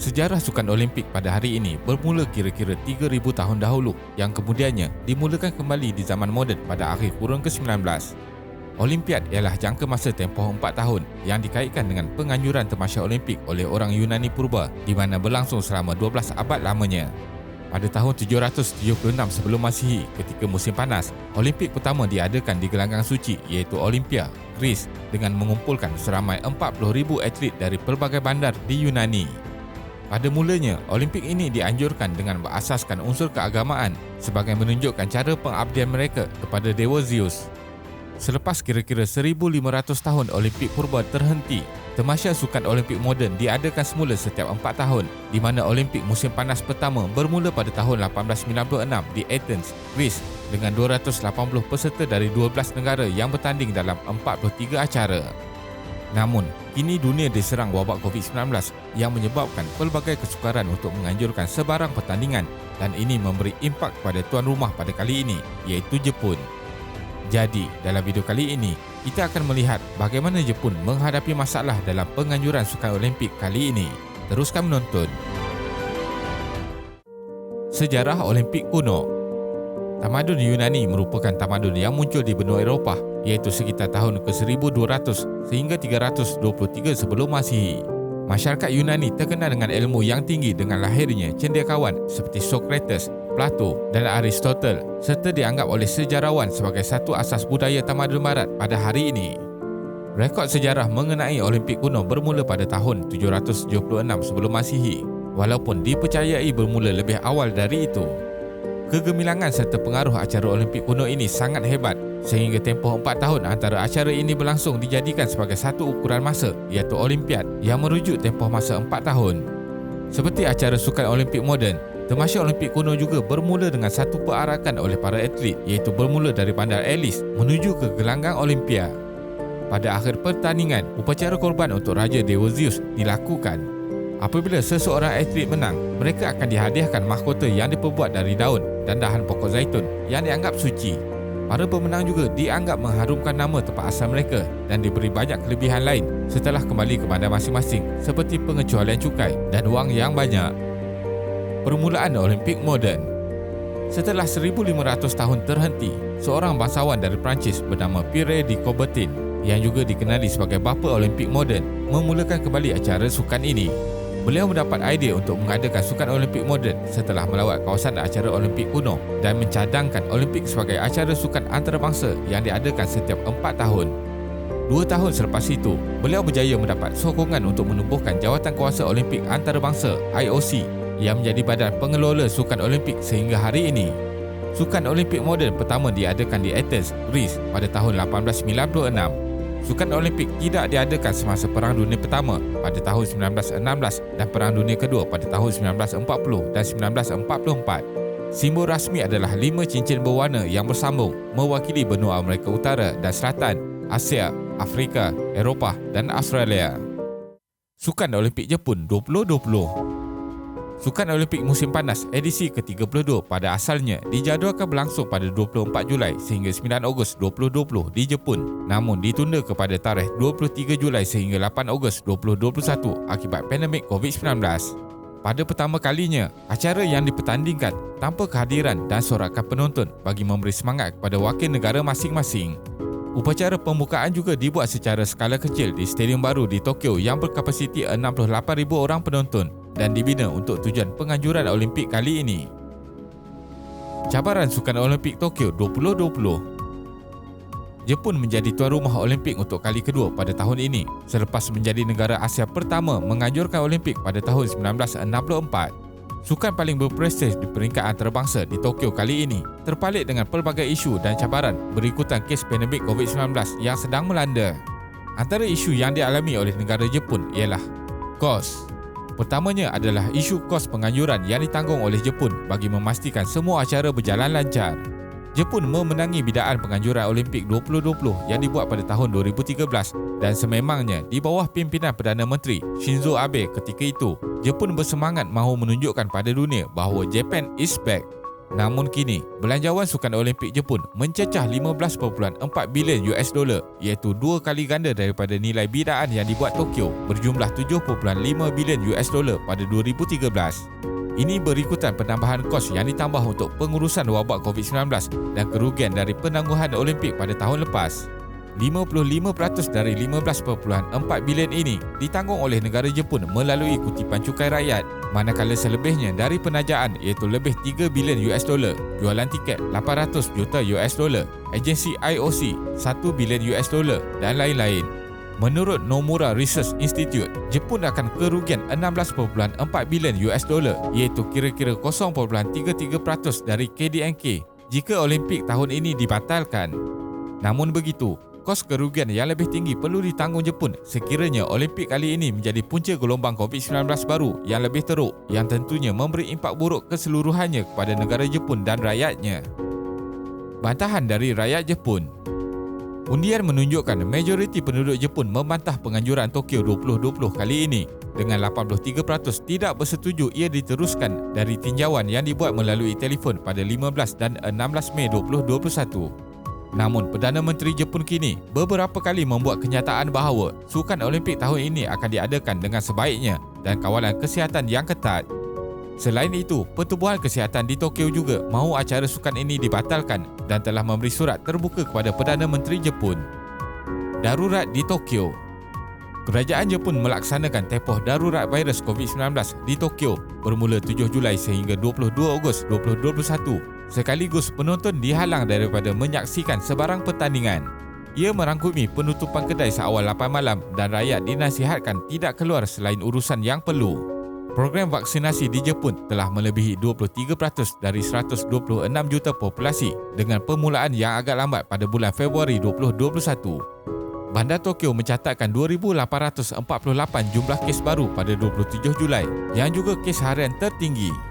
Sejarah Sukan Olimpik pada hari ini bermula kira-kira 3000 tahun dahulu yang kemudiannya dimulakan kembali di zaman moden pada akhir kurun ke-19. Olimpiad ialah jangka masa tempoh 4 tahun yang dikaitkan dengan penganjuran temasya Olimpik oleh orang Yunani purba di mana berlangsung selama 12 abad lamanya. Pada tahun 776 sebelum Masihi ketika musim panas, Olimpik pertama diadakan di gelanggang suci iaitu Olympia, Greece dengan mengumpulkan seramai 40,000 atlet dari pelbagai bandar di Yunani. Pada mulanya, Olimpik ini dianjurkan dengan berasaskan unsur keagamaan sebagai menunjukkan cara pengabdian mereka kepada Dewa Zeus. Selepas kira-kira 1500 tahun Olimpik purba terhenti, Temasya Sukan Olimpik moden diadakan semula setiap 4 tahun di mana Olimpik musim panas pertama bermula pada tahun 1896 di Athens, Greece dengan 280 peserta dari 12 negara yang bertanding dalam 43 acara. Namun, kini dunia diserang wabak COVID-19 yang menyebabkan pelbagai kesukaran untuk menganjurkan sebarang pertandingan dan ini memberi impak pada tuan rumah pada kali ini iaitu Jepun. Jadi, dalam video kali ini, kita akan melihat bagaimana Jepun menghadapi masalah dalam penganjuran Sukan Olimpik kali ini. Teruskan menonton. Sejarah Olimpik kuno Tamadun Yunani merupakan tamadun yang muncul di benua Eropah iaitu sekitar tahun ke-1200 sehingga 323 sebelum Masihi. Masyarakat Yunani terkenal dengan ilmu yang tinggi dengan lahirnya cendekiawan seperti Socrates, Plato dan Aristotle serta dianggap oleh sejarawan sebagai satu asas budaya tamadun barat pada hari ini. Rekod sejarah mengenai Olimpik kuno bermula pada tahun 776 sebelum Masihi walaupun dipercayai bermula lebih awal dari itu. Kegemilangan serta pengaruh acara Olimpik kuno ini sangat hebat sehingga tempoh 4 tahun antara acara ini berlangsung dijadikan sebagai satu ukuran masa iaitu Olimpiad yang merujuk tempoh masa 4 tahun. Seperti acara sukan Olimpik moden, temasya Olimpik kuno juga bermula dengan satu perarakan oleh para atlet iaitu bermula dari bandar Alice menuju ke gelanggang Olimpia. Pada akhir pertandingan, upacara korban untuk Raja Dewa Zeus dilakukan Apabila seseorang atlet menang, mereka akan dihadiahkan mahkota yang diperbuat dari daun dan dahan pokok zaitun yang dianggap suci. Para pemenang juga dianggap mengharumkan nama tempat asal mereka dan diberi banyak kelebihan lain setelah kembali ke bandar masing-masing seperti pengecualian cukai dan wang yang banyak. Permulaan Olimpik moden Setelah 1500 tahun terhenti, seorang bangsawan dari Perancis bernama Pierre de Coubertin yang juga dikenali sebagai bapa Olimpik moden memulakan kembali acara sukan ini. Beliau mendapat idea untuk mengadakan Sukan Olimpik moden setelah melawat kawasan acara Olimpik kuno dan mencadangkan Olimpik sebagai acara sukan antarabangsa yang diadakan setiap empat tahun. Dua tahun selepas itu, beliau berjaya mendapat sokongan untuk menubuhkan Jawatan Kuasa Olimpik Antarabangsa IOC yang menjadi badan pengelola Sukan Olimpik sehingga hari ini. Sukan Olimpik moden pertama diadakan di Athens, Greece pada tahun 1896 Sukan Olimpik tidak diadakan semasa Perang Dunia Pertama pada tahun 1916 dan Perang Dunia Kedua pada tahun 1940 dan 1944. Simbol rasmi adalah lima cincin berwarna yang bersambung mewakili benua Amerika Utara dan Selatan, Asia, Afrika, Eropah dan Australia. Sukan Olimpik Jepun 2020 Sukan Olimpik musim panas edisi ke-32 pada asalnya dijadualkan berlangsung pada 24 Julai sehingga 9 Ogos 2020 di Jepun namun ditunda kepada tarikh 23 Julai sehingga 8 Ogos 2021 akibat pandemik COVID-19. Pada pertama kalinya, acara yang dipertandingkan tanpa kehadiran dan sorakan penonton bagi memberi semangat kepada wakil negara masing-masing. Upacara pembukaan juga dibuat secara skala kecil di stadium baru di Tokyo yang berkapasiti 68,000 orang penonton dan dibina untuk tujuan penganjuran Olimpik kali ini. Cabaran Sukan Olimpik Tokyo 2020 Jepun menjadi tuan rumah Olimpik untuk kali kedua pada tahun ini selepas menjadi negara Asia pertama menganjurkan Olimpik pada tahun 1964. Sukan paling berprestij di peringkat antarabangsa di Tokyo kali ini terpalit dengan pelbagai isu dan cabaran berikutan kes pandemik COVID-19 yang sedang melanda. Antara isu yang dialami oleh negara Jepun ialah kos, Pertamanya adalah isu kos penganjuran yang ditanggung oleh Jepun bagi memastikan semua acara berjalan lancar. Jepun memenangi bidaan penganjuran Olimpik 2020 yang dibuat pada tahun 2013 dan sememangnya di bawah pimpinan Perdana Menteri Shinzo Abe ketika itu, Jepun bersemangat mahu menunjukkan pada dunia bahawa Japan is back. Namun kini, belanjawan Sukan Olimpik Jepun mencecah 15.4 bilion US dollar iaitu dua kali ganda daripada nilai bidaan yang dibuat Tokyo berjumlah 7.5 bilion US dollar pada 2013. Ini berikutan penambahan kos yang ditambah untuk pengurusan wabak COVID-19 dan kerugian dari penangguhan Olimpik pada tahun lepas. 55% dari 15.4 bilion ini ditanggung oleh negara Jepun melalui kutipan cukai rakyat manakala selebihnya dari penajaan iaitu lebih 3 bilion US dollar, jualan tiket 800 juta US dollar, agensi IOC 1 bilion US dollar dan lain-lain. Menurut Nomura Research Institute, Jepun akan kerugian 16.4 bilion US dollar iaitu kira-kira 0.33% dari KDNK jika Olimpik tahun ini dibatalkan. Namun begitu, kos kerugian yang lebih tinggi perlu ditanggung Jepun sekiranya Olimpik kali ini menjadi punca gelombang COVID-19 baru yang lebih teruk yang tentunya memberi impak buruk keseluruhannya kepada negara Jepun dan rakyatnya. Bantahan dari rakyat Jepun Undian menunjukkan majoriti penduduk Jepun membantah penganjuran Tokyo 2020 kali ini dengan 83% tidak bersetuju ia diteruskan dari tinjauan yang dibuat melalui telefon pada 15 dan 16 Mei 2021. Namun Perdana Menteri Jepun kini beberapa kali membuat kenyataan bahawa Sukan Olimpik tahun ini akan diadakan dengan sebaiknya dan kawalan kesihatan yang ketat. Selain itu, Pertubuhan Kesihatan di Tokyo juga mahu acara sukan ini dibatalkan dan telah memberi surat terbuka kepada Perdana Menteri Jepun. Darurat di Tokyo Kerajaan Jepun melaksanakan tempoh darurat virus COVID-19 di Tokyo bermula 7 Julai sehingga 22 Ogos 2021 Sekaligus penonton dihalang daripada menyaksikan sebarang pertandingan. Ia merangkumi penutupan kedai seawal 8 malam dan rakyat dinasihatkan tidak keluar selain urusan yang perlu. Program vaksinasi di Jepun telah melebihi 23% dari 126 juta populasi dengan permulaan yang agak lambat pada bulan Februari 2021. Bandar Tokyo mencatatkan 2,848 jumlah kes baru pada 27 Julai yang juga kes harian tertinggi.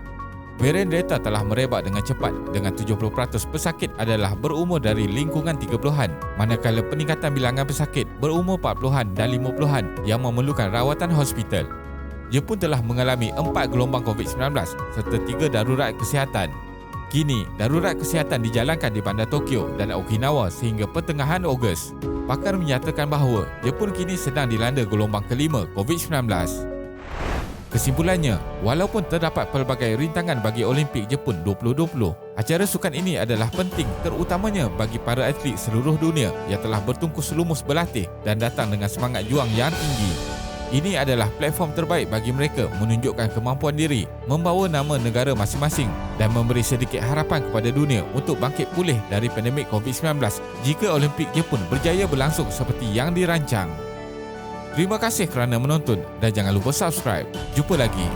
Varian Delta telah merebak dengan cepat dengan 70% pesakit adalah berumur dari lingkungan 30-an manakala peningkatan bilangan pesakit berumur 40-an dan 50-an yang memerlukan rawatan hospital. Jepun telah mengalami 4 gelombang COVID-19 serta 3 darurat kesihatan. Kini, darurat kesihatan dijalankan di bandar Tokyo dan Okinawa sehingga pertengahan Ogos. Pakar menyatakan bahawa Jepun kini sedang dilanda gelombang kelima COVID-19. Kesimpulannya, walaupun terdapat pelbagai rintangan bagi Olimpik Jepun 2020, acara sukan ini adalah penting terutamanya bagi para atlet seluruh dunia yang telah bertungkus lumus berlatih dan datang dengan semangat juang yang tinggi. Ini adalah platform terbaik bagi mereka menunjukkan kemampuan diri, membawa nama negara masing-masing dan memberi sedikit harapan kepada dunia untuk bangkit pulih dari pandemik COVID-19 jika Olimpik Jepun berjaya berlangsung seperti yang dirancang. Terima kasih kerana menonton dan jangan lupa subscribe. Jumpa lagi.